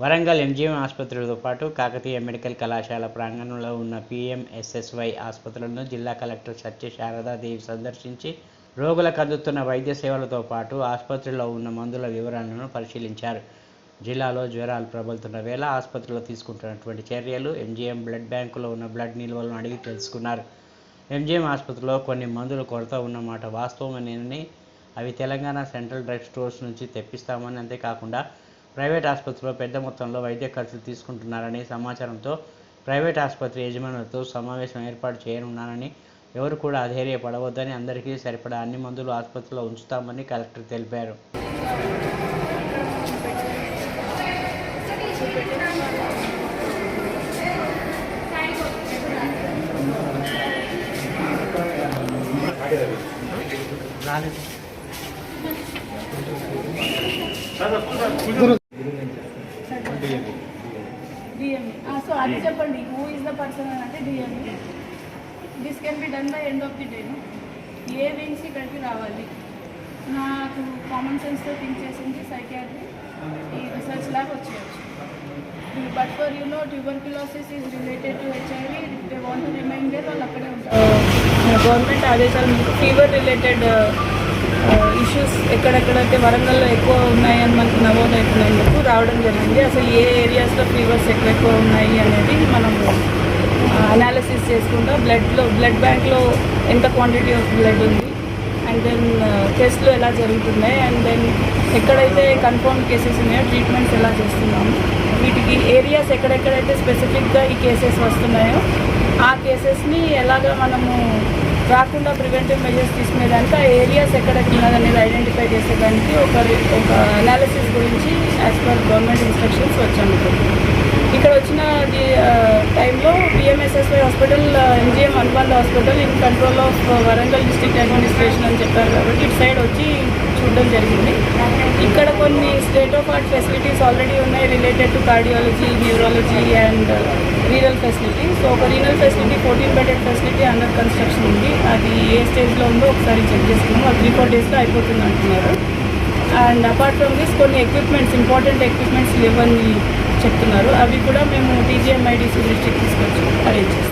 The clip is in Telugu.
వరంగల్ ఎంజీఎం ఆసుపత్రులతో పాటు కాకతీయ మెడికల్ కళాశాల ప్రాంగణంలో ఉన్న పిఎంఎస్ఎస్వై ఆసుపత్రులను జిల్లా కలెక్టర్ సత్య శారదాదేవి సందర్శించి రోగులకు అందుతున్న వైద్య సేవలతో పాటు ఆసుపత్రిలో ఉన్న మందుల వివరాలను పరిశీలించారు. జిల్లాలో జ్వరాలు ప్రబలుతున్న వేళ ఆసుపత్రిలో తీసుకుంటున్నటువంటి చర్యలు ఎంజీఎం బ్లడ్ బ్యాంకులో ఉన్న బ్లడ్ నిల్వలను అడిగి తెలుసుకున్నారు. ఎంజీఎం ఆసుపత్రిలో కొన్ని మందులు కొరత ఉన్నమాట వాస్తవమేనని అవి తెలంగాణ సెంట్రల్ డ్రగ్ స్టోర్స్ నుంచి తెప్పిస్తామని అంతేకాకుండా ప్రైవేట్ ఆసుపత్రిలో పెద్ద మొత్తంలో వైద్య ఖర్చులు తీసుకుంటున్నారని సమాచారంతో ప్రైవేట్ ఆసుపత్రి యజమానులతో సమావేశం ఏర్పాటు చేయనున్నానని ఎవరు కూడా అధైర్యపడవద్దని అందరికీ సరిపడా అన్ని మందులు ఆసుపత్రిలో ఉంచుతామని కలెక్టర్ తెలిపారు. రాలేదు. సో అది చెప్పండి. హూ ఇస్ ద పర్సన్ అని అంటే DME this can be done by end of the day a wings ఇక్కడికి రావాలి. నాకు కామన్ సెన్స్తో థింక్ చేసింది సైకియాట్రీ ఈ రీసెర్చ్ ల్యాబ్ వచ్చేయచ్చు. But for you know tuberculosis is related to HIV they want to remain there వాళ్ళు అక్కడే ఉంటారు. గవర్నమెంట్ ఆదేశాలు ఫీవర్ రిలేటెడ్ ఇష్యూస్ ఎక్కడెక్కడైతే వరంగల్లో ఎక్కువ ఉన్నాయని రావడం జరిగింది. అసలు ఏ ఏరియాస్లో ఫీవర్స్ ఎక్కువ ఎక్కువ ఉన్నాయి అనేది మనం అనాలిసిస్ చేసుకుంటాం బ్లడ్లో బ్లడ్ బ్యాంక్లో ఎంత క్వాంటిటీ ఆఫ్ బ్లడ్ ఉంది అండ్ దెన్ టెస్ట్లు ఎలా జరుగుతున్నాయి అండ్ దెన్ ఎక్కడైతే కన్ఫర్మ్ కేసెస్ ఉన్నాయో ట్రీట్మెంట్స్ ఎలా చేస్తున్నాము వీటికి ఏరియాస్ ఎక్కడెక్కడైతే స్పెసిఫిక్గా ఈ కేసెస్ వస్తున్నాయో ఆ కేసెస్ని ఎలాగ మనము రాకుండా ప్రివెంటివ్ మెజర్స్ తీసుకునేదానికి ఆ ఏరియాస్ ఎక్కడెక్కడ ఉన్నదనేది ఐడెంటిఫై చేసేదానికి ఒక ఒక అనాలిసిస్ గురించి గవర్నమెంట్ ఇన్స్ట్రక్షన్స్ వచ్చాము ఇక్కడ వచ్చిన ది- టైంలో పిఎంఎస్ఎస్వై హాస్పిటల్ ఎంజిఎం అనుబంధ hospital in control of Warangal district administration అని చెప్పారు కాబట్టి ఇటు సైడ్ వచ్చి చూడడం జరిగింది. ఇక్కడ కొన్ని state of art facilities already ఉన్నాయి related to cardiology neurology and renal facility. So ఒక renal facility fourteen bedded facility under construction ఉంది. అది ఏ స్టేజ్లో ఉందో ఒకసారి చెక్ చేసుకున్నాం అది త్రీ ఫోర్ డేస్లో అయిపోతుంది అంటున్నారు. అండ్ అపార్ట్ ఫ్రమ్ దిస్ కొన్ని ఎక్విప్మెంట్స్ ఇంపార్టెంట్ ఎక్విప్మెంట్స్ లేవని చెప్తున్నారు. అవి కూడా మేము టీజీఎంఐడిసి దృష్టికి తీసుకొచ్చి అరేంజ్ చేస్తాం.